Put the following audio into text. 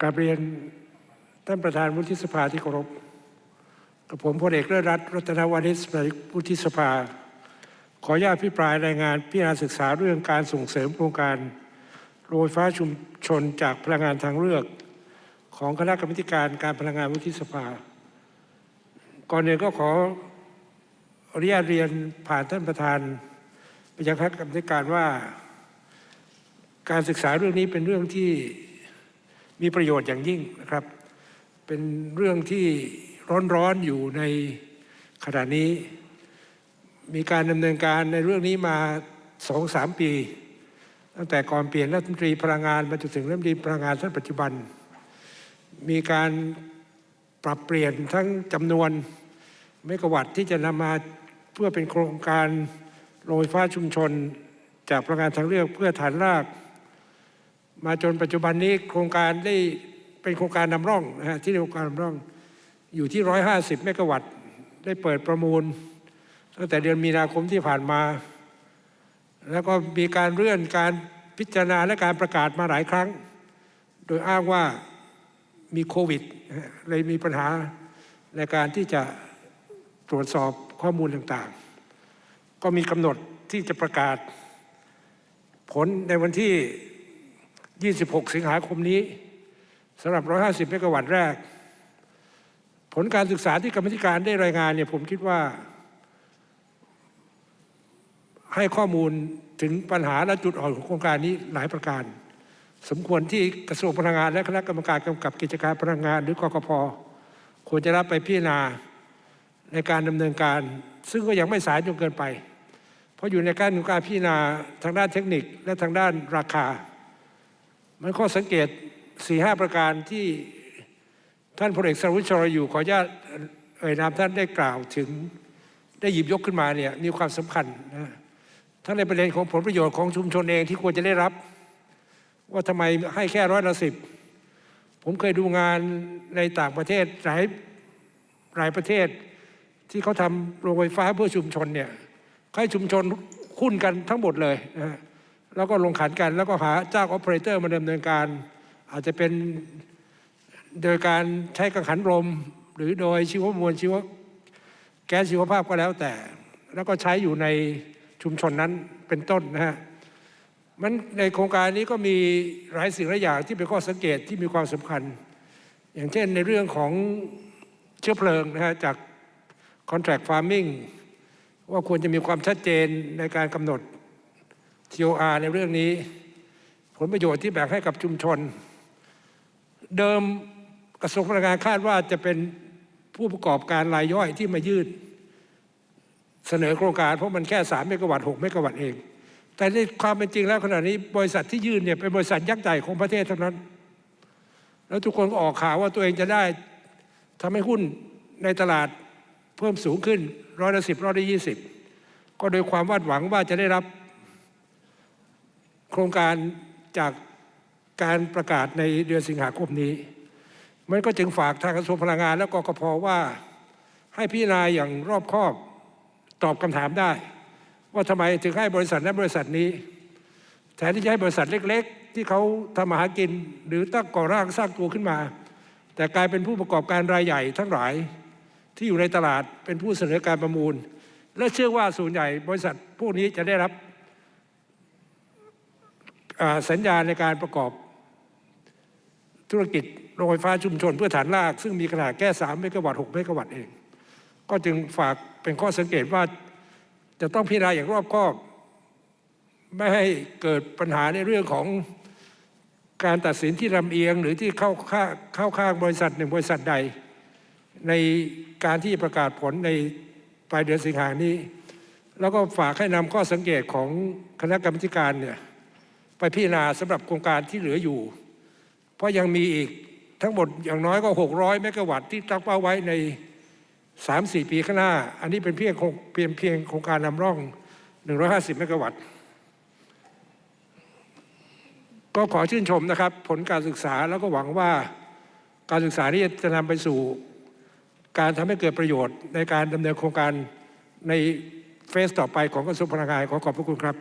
กราบเรียนท่านประธานวุฒิสภาที่เคารพกับผมพลเอกเลิศรัตน์รัตนวานิชสมาชิกวุฒิสภา ขออนุญาตพิปรายรายงานพิจารณาศึกษาเรื่องการส่งเสริมโครงการโรงไฟฟ้าชุมชนจากพลังงานทางเลือก ของคณะกรรมการการพลังงานวุฒิสภา ก่อนอื่นก็ขออนุญาตเรียนผ่านท่านประธานไปยังคณะกรรมการว่า การศึกษาเรื่องนี้เป็นเรื่องที่ มีประโยชน์อย่างยิ่งนะครับ เป็นเรื่องที่ร้อนๆอยู่ในขณะนี้ มีการดำเนินการในเรื่องนี้มาสองสามปี ตั้งแต่ก่อนเปลี่ยนรัฐมนตรีพลังงานมาจนถึงรัฐมนตรีพลังงานท่านปัจจุบัน มีการปรับเปลี่ยนทั้งจำนวนเมกะวัตต์ที่จะนำมาเพื่อเป็นโครงการโรงไฟฟ้าชุมชน จากพลังงานทางเลือกเพื่อฐานราก มาจนปัจจุบันนี้โครงการได้เป็นโครงการนำร่องนะฮะที่โครงการนำร่องอยู่ที่ 150 เมกะวัตต์ได้เปิดประมูล ตั้งแต่เดือนมีนาคมที่ผ่านมา แล้วก็มีการเลื่อนการพิจารณาและการประกาศมาหลายครั้ง โดยอ้างว่ามีโควิดเลยมีปัญหาในการที่จะตรวจสอบข้อมูลต่างๆ ก็มีกำหนดที่จะประกาศ ผลในวันที่ 26 สิงหาคมนี้สำหรับ 150 เมกะวัตต์แรก ผลการศึกษาที่กรรมธิการได้รายงานเนี่ยผมคิดว่า ให้ข้อมูลถึงปัญหาและจุดอ่อนของโครงการนี้หลายประการ สมควรที่กระทรวงพลังงาน และคณะกรรมการกำกับกิจการพลังงาน หรือกกพควรจะรับไปพิจารณาในการดำเนินการ ซึ่งก็ยังไม่สายจนเกินไป เพราะอยู่ในการของการพิจารณาทางด้านเทคนิคและทางด้านราคา มันข้อสังเกตสี่ห้าประการที่ท่านพลเอกสรวุฒิชรอยู่ขออนุญาตเอ่ยนามท่านได้กล่าวถึงได้หยิบยกขึ้นมาเนี่ยมีความสำคัญนะทั้งในประเด็นของผลประโยชน์ของชุมชนเองที่ควรจะได้รับ ว่าทำไมให้แค่ร้อยละสิบผมเคยดูงานในต่างประเทศหลายหลายประเทศที่เขาทำโรงไฟฟ้าเพื่อชุมชนเนี่ยให้ชุมชนหุ้นกันทั้งหมดเลยนะ แล้วก็ลงขันกัน แล้วก็หาเจ้าออปเปอเรเตอร์มาดำเนินการ อาจจะเป็นโดยการใช้กังหันลม หรือโดยชีวมวลชีวแก๊สชีวภาพก็แล้วแต่ แล้วก็ใช้อยู่ในชุมชนนั้นเป็นต้นนะฮะมันในโครงการนี้ก็มีหลายสิ่งหลายอย่างที่เป็นข้อสังเกตที่มีความสำคัญ อย่างเช่นในเรื่องของเชื้อเพลิงนะฮะจาก contract farming ว่าควรจะมีความชัดเจนในการกำหนด TOR ในเรื่องนี้ ผลประโยชน์ที่แบ่งให้กับชุมชน เดิมกระทรวงพลังงานคาดว่าจะเป็นผู้ประกอบการรายย่อยที่มายื่นเสนอโครงการเพราะมันแค่3เมกะวัตต์6เมกะวัตต์เอง แต่ในความเป็นจริงแล้วขณะนี้บริษัทที่ยื่นเนี่ยเป็นบริษัทยักษ์ใหญ่ของประเทศเทั้งนั้น แล้วทุกคนก็ออกข่าวว่าตัวเองจะได้ทำให้หุ้นในตลาดเพิ่มสูงขึ้นร้อยละสิบร้อยละยี่สิบก็โดยความวาดหวังว่าจะได้รับ โครงการจากการประกาศในเดือนสิงหาคมนี้ มันก็จึงฝากทางกระทรวงพลังงาน และกกพว่าให้พิจารณาอย่างรอบคอบตอบคำถามได้ ว่าทำไมถึงให้บริษัทนั้นบริษัทนี้แทนที่จะให้บริษัทเล็ก ๆ ที่เขาทำมาหากิน หรือตั้งก่อร่างสร้างตัวขึ้นมา แต่กลายเป็นผู้ประกอบการรายใหญ่ทั้งหลายที่อยู่ในตลาดเป็นผู้เสนอการประมูล และเชื่อว่าส่วนใหญ่บริษัทพวกนี้จะได้รับ สัญญาในการประกอบธุรกิจโรงไฟฟ้าชุมชนเพื่อฐานราก ซึ่งมีขนาดแค่3เมกะวัตต์6เมกะวัตต์เอง ก็จึงฝากเป็นข้อสังเกตว่าจะต้องพิจารณาอย่างรอบคอบ ไม่ให้เกิดปัญหาในเรื่องของการตัดสินที่ลำเอียง หรือที่เข้าข้าเข้าข้างบริษัทหนึ่งบริษัทใด ในการที่ประกาศผลในปลายเดือนสิงหานี้ แล้วก็ฝากให้นำข้อสังเกตของคณะกรรมการเนี่ย ไปพิจารณาสำหรับโครงการที่เหลืออยู่ เพราะยังมีอีกทั้งหมดอย่างน้อยก็ 600 เมกะวัตต์ที่ตั้งเป้าไว้ใน 3-4 ปีข้างหน้า อันนี้เป็นเพียงเพียงเพียงโครงการนำร่อง 150 เมกะวัตต์ ก็ขอชื่นชมนะครับ ผลการศึกษาแล้วก็หวังว่าการศึกษานี้จะนำไปสู่การทำให้เกิดประโยชน์ในการดำเนินโครงการในเฟสต่อไปของกระทรวงพลังงานขอขอบพระคุณครับ